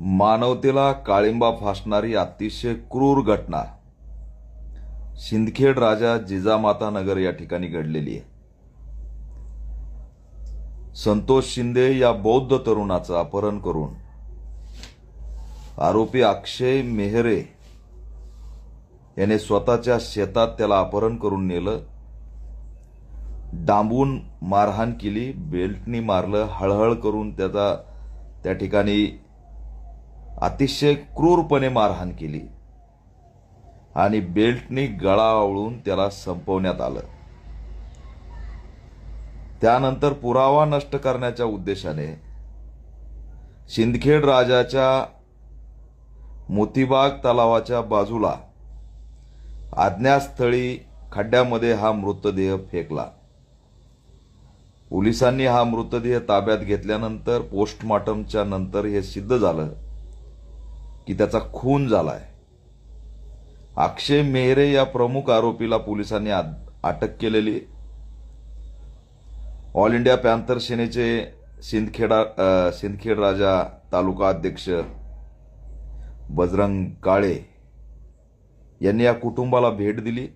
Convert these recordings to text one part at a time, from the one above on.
मानवतेला काळिंबा फासणारी अतिशय क्रूर घटना. सिंदखेड राजा जिजामाता नगर या ठिकाणी घडलेली आहे. संतोष शिंदे या बौद्ध तरुणाचं अपहरण करून आरोपी अक्षय मेहरे याने स्वतःच्या शेतात त्याला अपहरण करून नेलं. डांबून मारहाण केली बेल्टनी मारलं हळहळ करून त्याचा त्या ठिकाणी अतिशय क्रूरपणे मारहाण केली. आणि बेल्टनी गळा आवळून त्याला संपवण्यात आलं. त्यानंतर पुरावा नष्ट करण्याच्या उद्देशाने सिंदखेड राजाच्या मोतीबाग तलावाच्या बाजूला आज्ञास्थळी खड्ड्यामध्ये हा मृतदेह फेकला. पोलिसांनी हा मृतदेह ताब्यात घेतल्यानंतर पोस्टमॉर्टमच्या नंतर हे सिद्ध झालं की त्याचा खून झालाय. अक्षय मेहरे या प्रमुख आरोपीला पोलिसांनी अटक केलेली. ऑल इंडिया पॅन्थर सेनेचे सिंदखेडा सिंदखेड राजा तालुका अध्यक्ष बजरंग काळे यांनी या कुटुंबाला भेट दिली.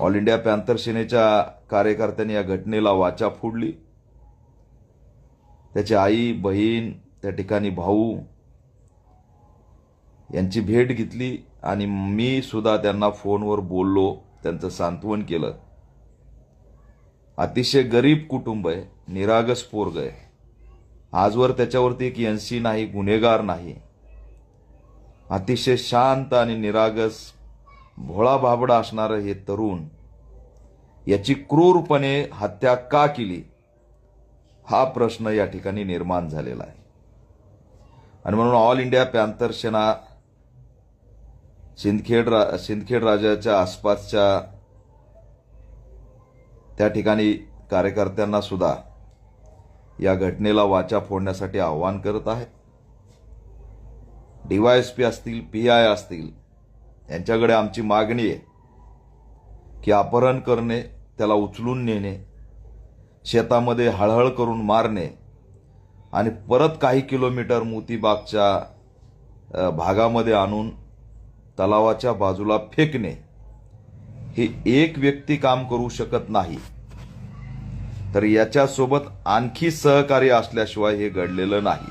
ऑल इंडिया पॅन्थर सेनेच्या कार्यकर्त्यांनी या घटनेला वाचा फोडली. त्याची आई बहीण त्या ठिकाणी भाऊ यांची भेट घेतली आणि मी सुद्धा त्यांना फोनवर बोललो त्यांचं सांत्वन केलं. अतिशय गरीब कुटुंब आहे निरागस पोरग आहे. आजवर त्याच्यावरती एक एनसी नाही गुन्हेगार नाही. अतिशय शांत आणि निरागस भोळा भाबडा असणारं हे तरुण याची क्रूरपणे हत्या का केली? हा प्रश्न या ठिकाणी निर्माण झालेला आहे. आणि म्हणून all India Panther Sena Sindkhed रा सिंदखेड राजाच्या आसपासच्या त्या ठिकाणी कार्यकर्त्यांना सुद्धा या घटनेला वाचा फोडण्यासाठी आवाहन करत आहे डीवायएसपी असतील पी आय असतील यांच्याकडे आमची मागणी आहे की अपहरण करणे त्याला उचलून नेणे शेतामध्ये हळहळ करून मारणे आणि परत काही किलोमीटर मोतीबागच्या भागामध्ये आणून तलावाच्या बाजूला फेकणे. हे एक व्यक्ती काम करू शकत नाही. तर याच्यासोबत आणखी सहकार्य असल्याशिवाय हे घडलेलं नाही.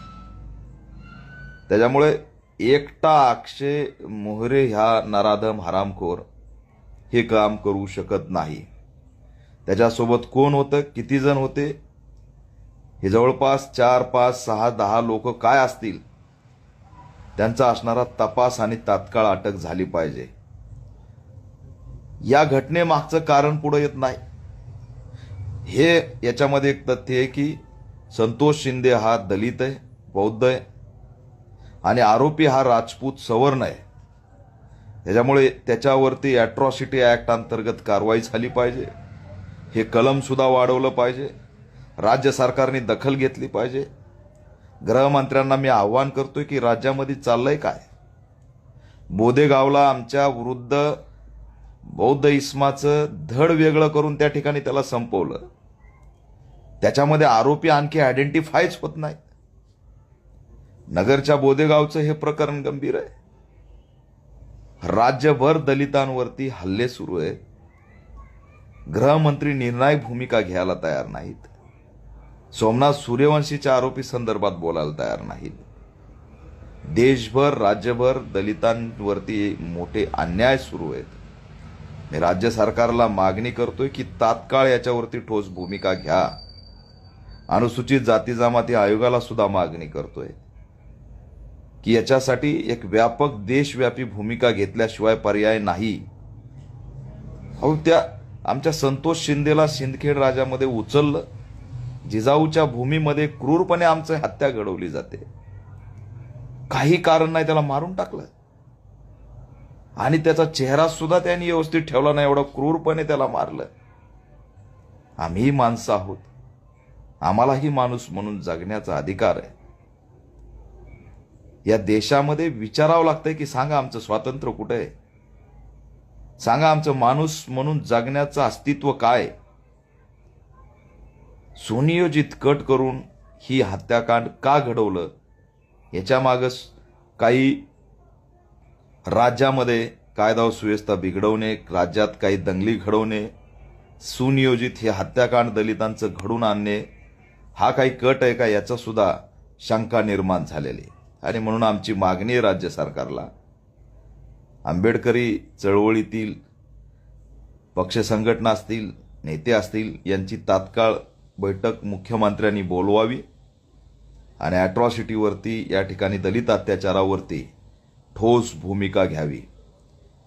त्याच्यामुळे एकटा अक्षय मोहरे ह्या नराधम हरामखोर हे काम करू शकत नाही. त्याच्यासोबत कोण होतं? किती जण होते? हे जवळपास चार पाच सहा दहा लोक काय असतील? त्यांचा असणारा तपास आणि तात्काळ अटक झाली पाहिजे. या घटनेमागचं कारण पुढे येत नाही. हे याच्यामध्ये एक तथ्य आहे की संतोष शिंदे हा दलित आहे बौद्ध आहे. आणि आरोपी हा राजपूत सवर्ण आहे. त्याच्यामुळे त्याच्यावरती ॲट्रॉसिटी ॲक्ट अंतर्गत कारवाई झाली पाहिजे. हे कलमसुद्धा वाढवलं पाहिजे. राज्य सरकारने दखल घेतली पाहिजे. गृहमंत्र्यांना मी आव्हान करतोय की राज्यामध्ये चाललंय काय? बोदेगावला आमच्या वृद्ध बौद्ध इस्माचं धड वेगळं करून त्या ठिकाणी त्याला संपवलं. त्याच्यामध्ये आरोपी आणखी आयडेंटिफायच होत नाही नगरच्या बोदेगावचं हे प्रकरण गंभीर आहे. राज्यभर दलितांवरती हल्ले सुरू आहेत. गृहमंत्री निर्णायक भूमिका घ्यायला तयार नाहीत. सोमनाथ सूर्यवंशीच्या आरोपी संदर्भात बोलायला तयार नाहीत. देशभर राज्यभर दलितांवरती मोठे अन्याय सुरू आहेत. मी राज्य सरकारला मागणी करतोय की तात्काळ याच्यावरती ठोस भूमिका घ्या. अनुसूचित जाती जमाती आयोगाला सुद्धा मागणी करतोय. की याच्यासाठी एक व्यापक देशव्यापी भूमिका घेतल्याशिवाय पर्याय नाही. अहो त्या आमच्या संतोष शिंदेला सिंदखेड राजामध्ये उचललं. जिजाऊच्या भूमीमध्ये क्रूरपणे आमचं हत्या घडवली जाते. काही कारण नाही त्याला मारून टाकलं. आणि त्याचा चेहरा सुद्धा त्यांनी व्यवस्थित ठेवला नाही एवढा क्रूरपणे त्याला मारलं. आम्ही माणसं आहोत. आम्हालाही माणूस म्हणून जगण्याचा अधिकार आहे. या देशामध्ये विचारावं लागतंय की सांगा आमचं स्वातंत्र्य कुठे आहे? सांगा आमचं माणूस म्हणून जगण्याचं अस्तित्व काय सुनियोजित कट करून ही हत्याकांड का घडवलं? याच्या मागं काही राज्यामध्ये कायदा व सुव्यवस्था बिघडवणे राज्यात काही दंगली घडवणे सुनियोजित हे हत्याकांड दलितांचं घडून आणणे हा काही कट आहे का? याचा सुद्धा शंका निर्माण झालेली आहे. आणि म्हणून आमची मागणी आहे राज्य सरकारला. आंबेडकरी चळवळीतील पक्ष संघटना असतील नेते असतील यांची तात्काळ बैठक मुख्यमंत्र्यांनी बोलवावी आणि ॲट्रॉसिटीवरती या ठिकाणी दलित अत्याचारावरती ठोस भूमिका घ्यावी.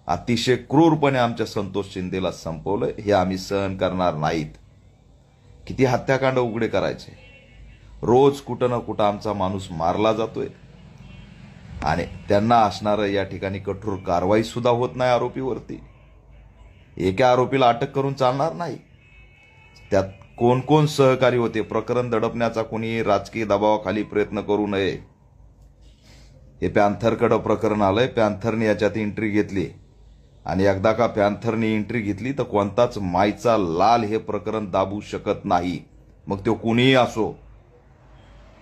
अतिशय क्रूरपणे आमच्या संतोष शिंदेला संपवलं. हे आम्ही सहन करणार नाहीत. किती हत्याकांड उघडे करायचे? रोज कुठं ना कुठं आमचा माणूस मारला जातोय. आणि त्यांना असणारं या ठिकाणी कठोर कारवाई सुद्धा होत नाही आरोपीवरती. एका आरोपीला अटक करून चालणार नाही. त्यात कोण कोण सहकारी होते? प्रकरण दडपण्याचा कोणी राजकीय दबावाखाली प्रयत्न करू नये. हे पॅन्थरकडं प्रकरण आलंय. पॅन्थरने याच्यात एंट्री घेतली. आणि एकदा का पॅन्थरने एंट्री घेतली तर कोणताच मायचा लाल हे प्रकरण दाबू शकत नाही. मग तो कुणीही असो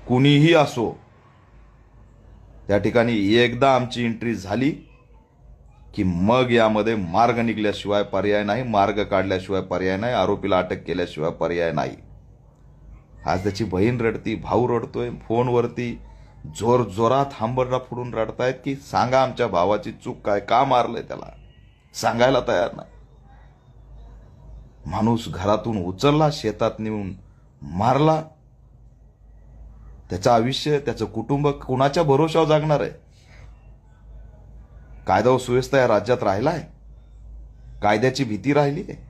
कुणीही असो त्या ठिकाणी एकदा आमची एंट्री झाली की मग यामध्ये मार्ग निघल्याशिवाय पर्याय नाही मार्ग काढल्याशिवाय पर्याय नाही आरोपीला अटक केल्याशिवाय पर्याय नाही. आज त्याची बहीण रडती भाऊ रडतोय फोनवरती जोर जोरात हांबरडा फुडून रडतायत की सांगा आमच्या भावाची चूक काय का मारलंय त्याला? सांगायला तयार नाही. माणूस घरातून उचलला शेतात नेऊन मारला त्याचं आयुष्य त्याचं कुटुंब कुणाच्या भरोशावर जागणार आहे? कायदा व सुव्यवस्था या राज्यात राहिला आहे. कायद्याची भीती राहिली आहे.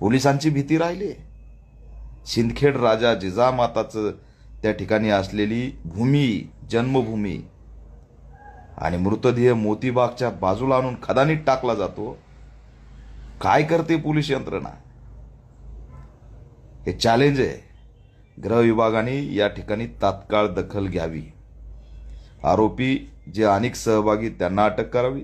पोलिसांची भीती राहिली आहे. सिंदखेड राजा जिजामाताचं त्या ठिकाणी असलेली भूमी जन्मभूमी आणि मृतदेह मोतीबागच्या बाजूला आणून खदानीत टाकला जातो. काय करते पोलीस यंत्रणा? हे चॅलेंज आहे. गृह विभागाने या ठिकाणी तात्काळ दखल घ्यावी. आरोपी जे अनेक सहभागी त्यांना अटक करावी.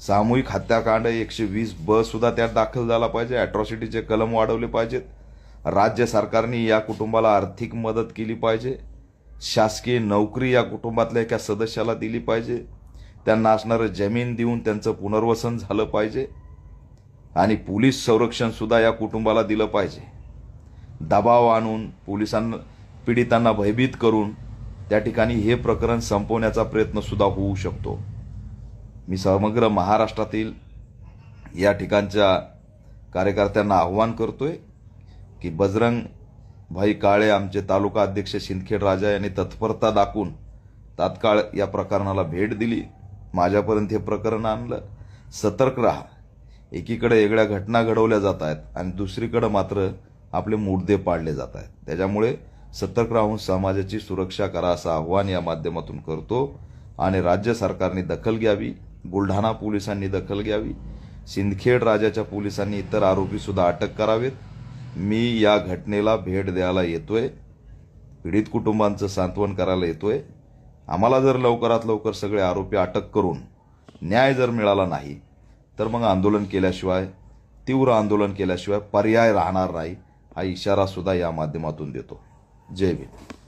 सामूहिक हत्याकांड एकशे वीस ब सुद्धा त्यात दाखल झाला पाहिजे. ॲट्रॉसिटीचे कलम वाढवले पाहिजेत. राज्य सरकारने या कुटुंबाला आर्थिक मदत केली पाहिजे. शासकीय नोकरी या कुटुंबातल्या एका सदस्याला दिली पाहिजे. त्यांना असणारं जमीन देऊन त्यांचं पुनर्वसन झालं पाहिजे. आणि पोलीस संरक्षणसुद्धा या कुटुंबाला दिलं पाहिजे. दबाव आणून पोलिसांना पीडितांना भयभीत करून त्या ठिकाणी हे प्रकरण संपवण्याचा प्रयत्नसुद्धा होऊ शकतो. मी समग्र महाराष्ट्रातील या ठिकाणच्या कार्यकर्त्यांना आव्हान आहे की बजरंग भाई काळे आमचे तालुका अध्यक्ष शिंदखेड राजा यांनी तत्परता दाखवून तात्काळ या प्रकरणाला भेट दिली. माझ्यापर्यंत हे प्रकरण आणलं. सतर्क राहा. एकीकडे वेगळ्या घटना घडवल्या जात आहेत आणि दुसरीकडं मात्र आपले मुद्दे पाडले जात आहेत. त्याच्यामुळे सतर्क राहून समाजाची सुरक्षा करा असं आव्हान या माध्यमातून करतो आणि राज्य सरकारने दखल घ्यावी बुलढाणा पोलिसांनी दखल घ्यावी सिंदखेड राजाच्या पोलिसांनी इतर आरोपीसुद्धा अटक करावेत. मी या घटनेला भेट द्यायला येतोय पीडित कुटुंबांचं सांत्वन करायला येतोय. आम्हाला जर लवकरात लवकर सगळे आरोपी अटक करून न्याय जर मिळाला नाही तर मग आंदोलन केल्याशिवाय तीव्र आंदोलन केल्याशिवाय पर्याय राहणार नाही. हा इशारा सुद्धा या माध्यमातून देतो. जय भीम.